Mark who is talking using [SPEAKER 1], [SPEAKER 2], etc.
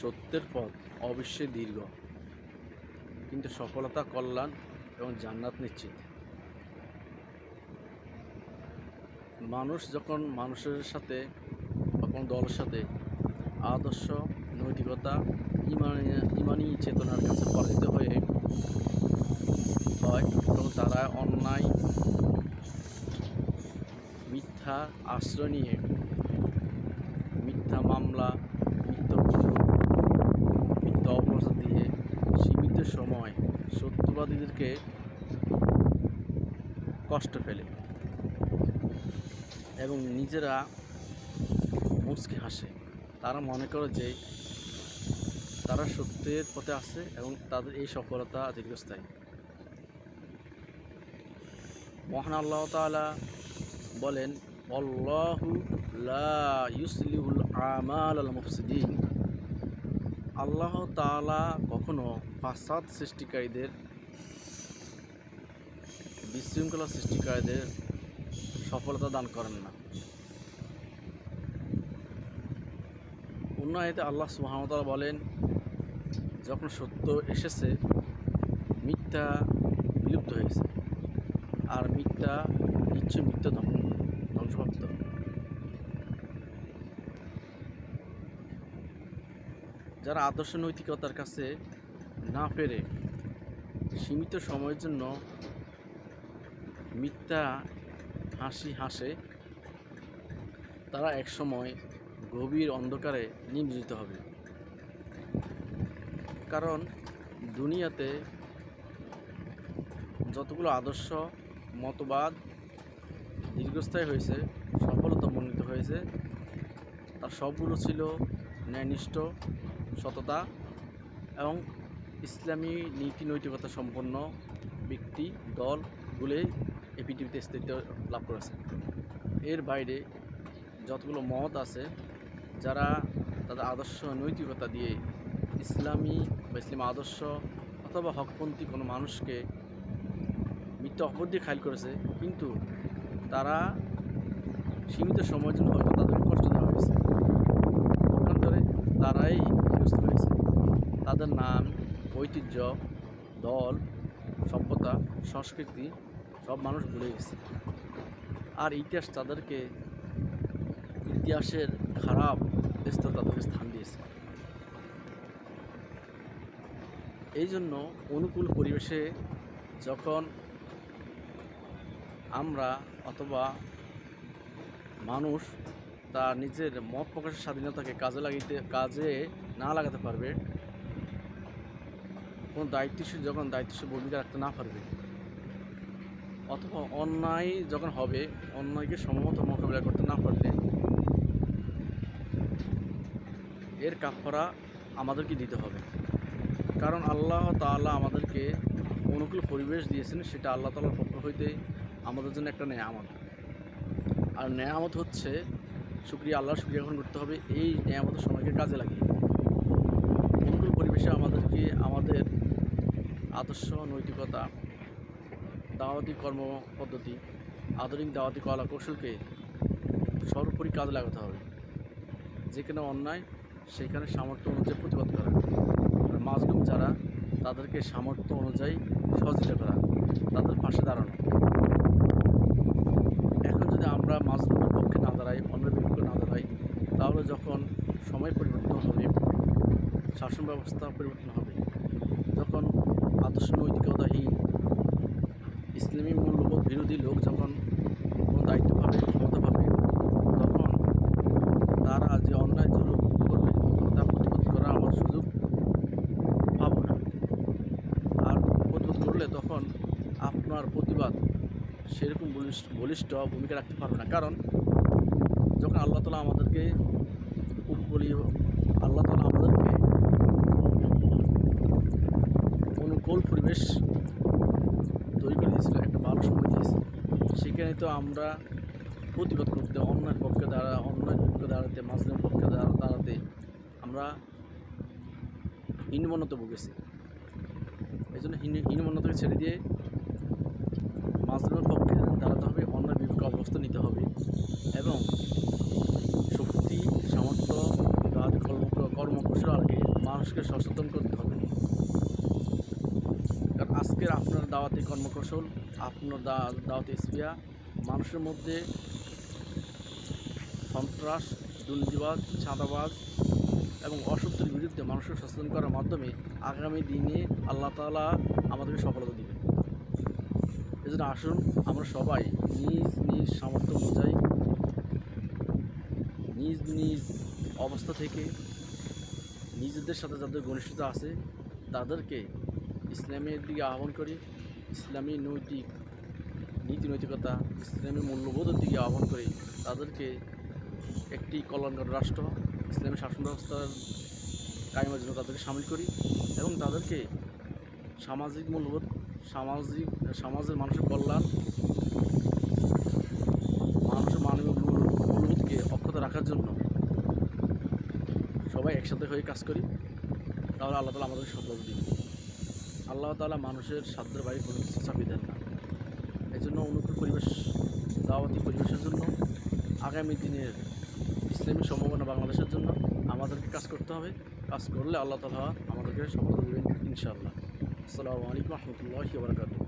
[SPEAKER 1] সত্যের পথ অবশ্যই দীর্ঘ। কিন্তু সফলতা কল্যাণ এবং জান্নাত নিশ্চিত। মানুষ যখন মানুষের সাথে বা কোনো দলের সাথে আদর্শ, নৈতিকতা, ইমানি ইমানি চেতনার কাছে পরাজিত হয়ে হয় এবং তারা অন্যায়, মিথ্যা আশ্রয় নিয়ে মিথ্যা মামলা মিথ্যা অভিযোগ মিথ্যা অপরাধ দিয়ে সীমিত সময় সত্যবাদীদেরকে কষ্ট ফেলে এবং নিজেরা মুচকি হাসে। তারা মনে করে যে তারা সত্যের পথে আছে এবং তাদের এই সফলতা দীর্ঘস্থায়ী। মহান আল্লাহ তাআলা বলেন অল্লাহু আমাল আল মুফসিদিন। আল্লাহ তাআলা কখনো ফাসাদ সৃষ্টিকারীদের বিশৃঙ্খলা সৃষ্টিকারীদের সফলতা দান করেন না। অন্য আল্লাহ সুহামতাল বলেন, যখন সত্য এসেছে, মিথ্যা বিলুপ্ত হয়েছে আর মিথ্যা নিশ্চয় মিথ্যা ধ্বংস, ধ্বংসপ্রাপ্ত। যারা আদর্শ নৈতিকতার কাছে না পেরে সীমিত সময়ের জন্য মিথ্যা হাসি হাসে, তারা একসময় গভীর অন্ধকারে নিমজ্জিত হবে। কারণ দুনিয়াতে যতগুলো আদর্শ, মতবাদ দীর্ঘস্থায়ী হয়েছে, সফলতা মণ্ডিত হয়েছে, তার সবগুলো ছিল ন্যায়নিষ্ঠ, সততা এবং ইসলামী নীতি নৈতিকতা সম্পন্ন ব্যক্তি দলগুলোই এই পৃথিবীতে স্থায়িত্ব লাভ করেছে। এর বাইরে যতগুলো মত আছে, যারা তাদের আদর্শ নৈতিকতা দিয়ে ইসলামী বা ইসলামী আদর্শ অথবা হকপন্থী কোনো মানুষকে মৃত্যু অপর দিয়ে খাইল করেছে, কিন্তু তারা সীমিত সময়ের জন্য হয়তো তাদের কষ্ট দেওয়া হয়েছে। পক্ষান্তরে তারাই ক্ষতিগ্রস্ত হয়েছে তাদের নাম, ঐতিহ্য, দল, সভ্যতা, সংস্কৃতি সব মানুষ ভুলে গেছে। আর ইতিহাস তাদেরকে ইতিহাসের খারাপ স্তর তাদেরকে স্থান দিয়েছে। এই জন্য অনুকূল পরিবেশে যখন আমরা অথবা মানুষ তার নিজের মত প্রকাশের স্বাধীনতাকে কাজে লাগিতে, কাজে না লাগাতে পারবে, কোনো দায়িত্বশীল, যখন দায়িত্বশীল ভূমিকা রাখতে না পারবে অথবা অন্যায় যখন হবে, অন্যায়কে সমমত মোকাবিলা করতে না পারলে এর কাফারা আমাদেরকে দিতে হবে। কারণ আল্লাহ তাআলা আমাদেরকে অনুকূল পরিবেশ দিয়েছেন, সেটা আল্লাহ তাআলার পক্ষ হইতে আমাদের জন্য একটা নেয়ামত। আর নেয়ামত হচ্ছে, শুক্রিয়া, আল্লাহর শুক্রিয়া গ্রহণ করতে হবে, এই নেয়ামতের সময়কে কাজে লাগিয়ে। অনুকূল পরিবেশে আমাদেরকে, আমাদের আদর্শ, নৈতিকতা দাওয়াতি কর্ম পদ্ধতি, আধুনিক দাওয়াতি কলা কৌশলকে সর্বোপরি কাজে লাগাতে হবে। যেখানে অন্যায় সেখানে সামর্থ্য অনুযায়ী প্রতিবাদ করা। আর মাজলুম যারা, তাদেরকে সামর্থ্য অনুযায়ী সহযোগিতা করা, তাদের পাশে দাঁড়ানো। এখন যদি আমরা মাজলুমের পক্ষে না দাঁড়াই, অন্যের বিপক্ষে না দাঁড়াই, তাহলে যখন সময় পরিবর্তন হবে, শাসন ব্যবস্থা পরিবর্তন হবে, যখন আদর্শ নৈতিকতাহীন ইসলামী মূল্যবোধ বিরোধী লোক যখন কোনো দায়িত্ব পাবে, ক্ষমতা পাবে, তখন তারা যে অন্যায় জুলুম করবে, তা প্রতিবাদ করার আমার সুযোগ পাবো না। আর প্রতিবাদ করলে তখন আপনার প্রতিবাদ সেরকম বলিষ্ঠ ভূমিকা রাখতে পারবে না। কারণ যখন আল্লাহ তালা আমাদেরকে উপকূলীয়, আল্লাহ তালা আমাদেরকে অনুকূল পরিবেশ দিয়েছিল, একটা ভালো সময় দিয়েছে সেখানে তো আমরা প্রতিবাদ করতে অন্যায়ের পক্ষে দাঁড়া অন্যায়ের পক্ষে দাঁড়াতে মাসলিমের পক্ষে দাঁড়া, দাঁড়াতে আমরা হীনমন্যতা ভুগেছি। এই জন্য হীন ছেড়ে দিয়ে মাজলুমের পক্ষে দাঁড়াতে হবে অন্যায় বিপক্ষে অবস্থা নিতে হবে এবং শক্তি, সামর্থ্য কর্মকুশল আগে মানুষকে সচেতন করতে হবে। আজকের আপনার দাওয়াতি কর্মকৌশল, আপনার দাওয়াতি স্পিয়া, মানুষের মধ্যে সন্ত্রাস, দুর্নীতিবাজ ছাঁদাবাজ এবং অসত্যের বিরুদ্ধে মানুষকে সচেতন করার মাধ্যমে আগামী দিনে আল্লাহ তাআলা আমাদেরকে সফলতা দিবেন। এজন্য আসুন, আমরা সবাই নিজ নিজ সামর্থ্য অনুযায়ী, নিজ নিজ অবস্থা থেকে নিজেদের সাথে যাদের ঘনিষ্ঠতা আছে, তাদেরকে ইসলামের দিকে আহ্বান করি, ইসলামী নৈতিক, নীতি নৈতিকতা, ইসলামী মূল্যবোধের দিকে আহ্বান করি, তাদেরকে একটি কল্যাণকর রাষ্ট্র, ইসলামী শাসন ব্যবস্থার কায়েমের জন্য তাদেরকে সামিল করি এবং তাদেরকে সামাজিক মূল্যবোধ, সামাজিক, সমাজের মানুষের কল্যাণ, মানুষের মানবিক মূল্যবোধকে অক্ষত রাখার জন্য সবাই একসাথে হয়ে কাজ করি। তাহলে আল্লাহ তালা আমাদের সফলতা দিবে আল্লাহ তালা মানুষের সাধ্যের বাইরে কোনো কিছু চাপিয়ে দেন না। এই জন্য অনুকূল পরিবেশ, দাওয়াতি পরিবেশের জন্য, আগামী দিনের ইসলামী সম্ভাবনা বাংলাদেশের জন্য আমাদেরকে কাজ করতে হবে। কাজ করলে আল্লাহ তালা আমাদেরকে সফলতা দেবেন ইনশাআল্লাহ। আসসালামু আলাইকুম রহমতুল্লাহ বারকাতুহ।